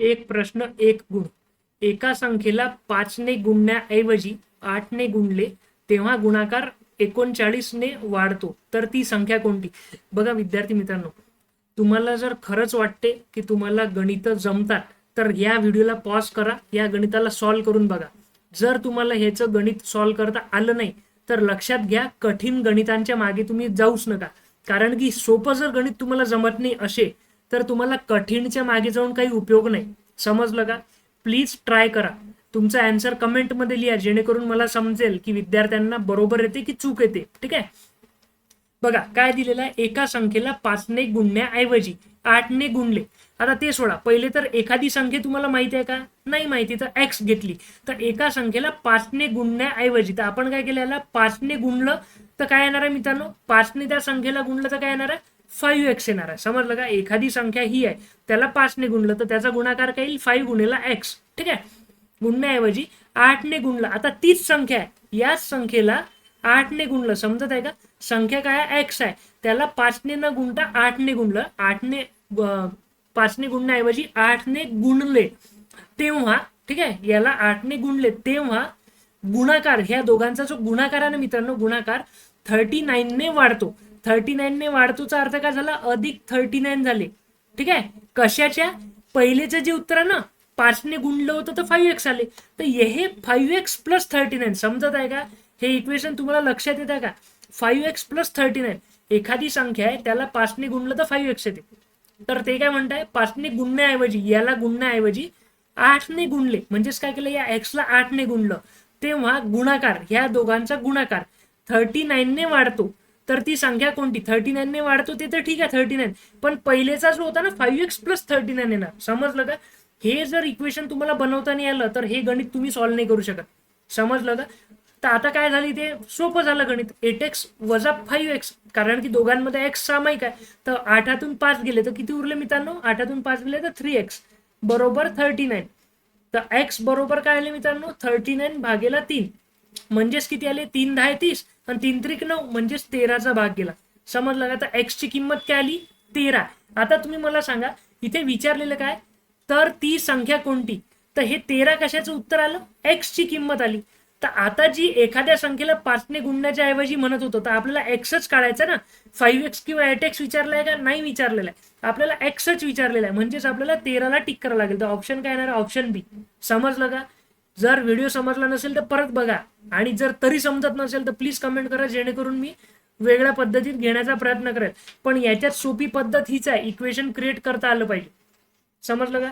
एक प्रश्न एक गुण. एका संख्येला पाचने गुणण्याऐवजी आठने गुणले तेव्हा गुणाकार एकोणचाळीसने वाढतो. तर ती संख्या कोणती? बघा विद्यार्थी मित्रांनो तुम्हाला जर खरंच वाटते की तुम्हाला गणित जमतात तर या व्हिडिओला पॉज करा या गणिताला सॉल्व्ह करून बघा. जर तुम्हाला ह्याचं गणित सॉल्व्ह करता आलं नाही तर लक्षात घ्या कठीण गणितांच्या मागे तुम्ही जाऊच नका. कारण की सोपं जर गणित तुम्हाला जमत नाही असे तर तुम्हाला कठीणच्या मागे जाऊन काही उपयोग नाही. समजलं का? प्लीज ट्राय करा. तुमचा अँसर कमेंटमध्ये लिहा जेणेकरून मला समजेल की विद्यार्थ्यांना बरोबर येते की चूक येते. ठीक आहे? बघा काय दिलेलं आहे? एका संख्येला पाचने गुणण्याऐवजी आठने गुणले. आता ते सोडा. पहिले तर एखादी संख्या तुम्हाला माहिती आहे का? नाही माहिती तर एक्स घेतली. तर एका संख्येला पाचने गुणण्याऐवजी तर आपण काय केलं याला? पाचने गुणलं तर काय येणार आहे मित्रांनो? पाचने त्या संख्येला गुणलं तर काय येणार आहे? फाईव्ह एक्स येणार आहे. समजलं का? एखादी संख्या ही आहे त्याला पाचने गुणलं तर त्याचा गुणाकार काय येईल? फाईव्ह गुणेला एक्स. ठीक आहे? गुणण्याऐवजी आठने गुणलं आता तीच संख्या आहे. याच संख्येला आठने गुणलं समजत आहे का? संख्या काय आहे? एक्स आहे. त्याला पाचने न गुणता आठने गुणलं. आठने पाचने गुणण्याऐवजी आठने गुणले. तेव्हा ठीक आहे? याला आठने गुणले. तेव्हा गुणाकार ह्या दोघांचा जो गुणाकार आहे ना मित्रांनो गुणाकार थर्टी नाईनने वाढतो. थर्टी ने वाढतोचा अर्थ काय झाला? अधिक थर्टी नाईन झाले. ठीक आहे? कशाच्या? पहिलेचं जे उत्तर आहे ना पाचने गुणलं होतं तर फाईव्ह एक्स आले. तर हे five X plus thirty nine समजत आहे का? हे इक्वेशन तुम्हाला लक्षात येत आहे का? Five X plus thirty nine एखादी संख्या आहे त्याला पाचने गुणलं तर फाईव्ह एक्स येते. तर ते काय म्हणताय? पाचने गुणण्याऐवजी याला गुणण्याऐवजी आठने गुणले. म्हणजेच काय केलं? या एक्सला आठने गुणलं. तेव्हा गुणाकार ह्या दोघांचा गुणाकार थर्टी नाईनने वाढतो. तर ती संख्या कोणती? थर्टी नाईनने वाढतो ते तर ठीक आहे थर्टी नाईन पण पहिलेचा जो होता ना five X plus thirty nine येणार. समजलं का? हे जर इक्वेशन तुम्हाला बनवता नाही आलं तर हे गणित तुम्ही सॉल्व्ह नाही करू शकत. समजलं का? तर आता काय झाली ते सोपं झालं गणित. एट एक्स वजा फाईव्ह एक्स कारण की दोघांमध्ये एक्स सामायिक आहे. तर आठातून पाच गेले तर किती उरले मित्रांनो? आठातून पाच गेले तर थ्री एक्स बरोबर थर्टी नाईन तर एक्स बरोबर काय आले मित्रांनो? थर्टी नाईन भागेला तीन. म्हणजेच किती आले? तीन दहा तीस. आणि तीन त्रिक नऊ म्हणजेच तेराचा भाग गेला. समजलं का? तर एक्स ची किंमत काय आली? तेरा. आता तुम्ही मला सांगा इथे विचारलेलं काय? तर ती संख्या कोणती? तर हे तेरा कशाचं उत्तर आलं? एक्स ची किंमत आली. तर आता जी एखाद्या संख्येला पाचने गुणण्याच्या ऐवजी म्हणत होतो तर आपल्याला एक्सच काढायचं ना? फाईव्ह एक्स किंवा एट एक्स विचारलाय का? नाही विचारलेला आहे. आपल्याला एक्सच विचारलेला आहे. म्हणजेच आपल्याला तेराला टिक करावं लागेल. तर ऑप्शन काय येणार? ऑप्शन बी समजलं का? जर व्हिडिओ समजला नसेल तर परत बघा. आणि जर तरी समजत नसेल तर प्लीज कमेंट करा जेणेकरून मी वेगळ्या पद्धतीत घेण्याचा प्रयत्न करेल पण याच्यात सोपी पद्धत हीच आहे. इक्वेशन क्रिएट करता आलं पाहिजे. समजलं का?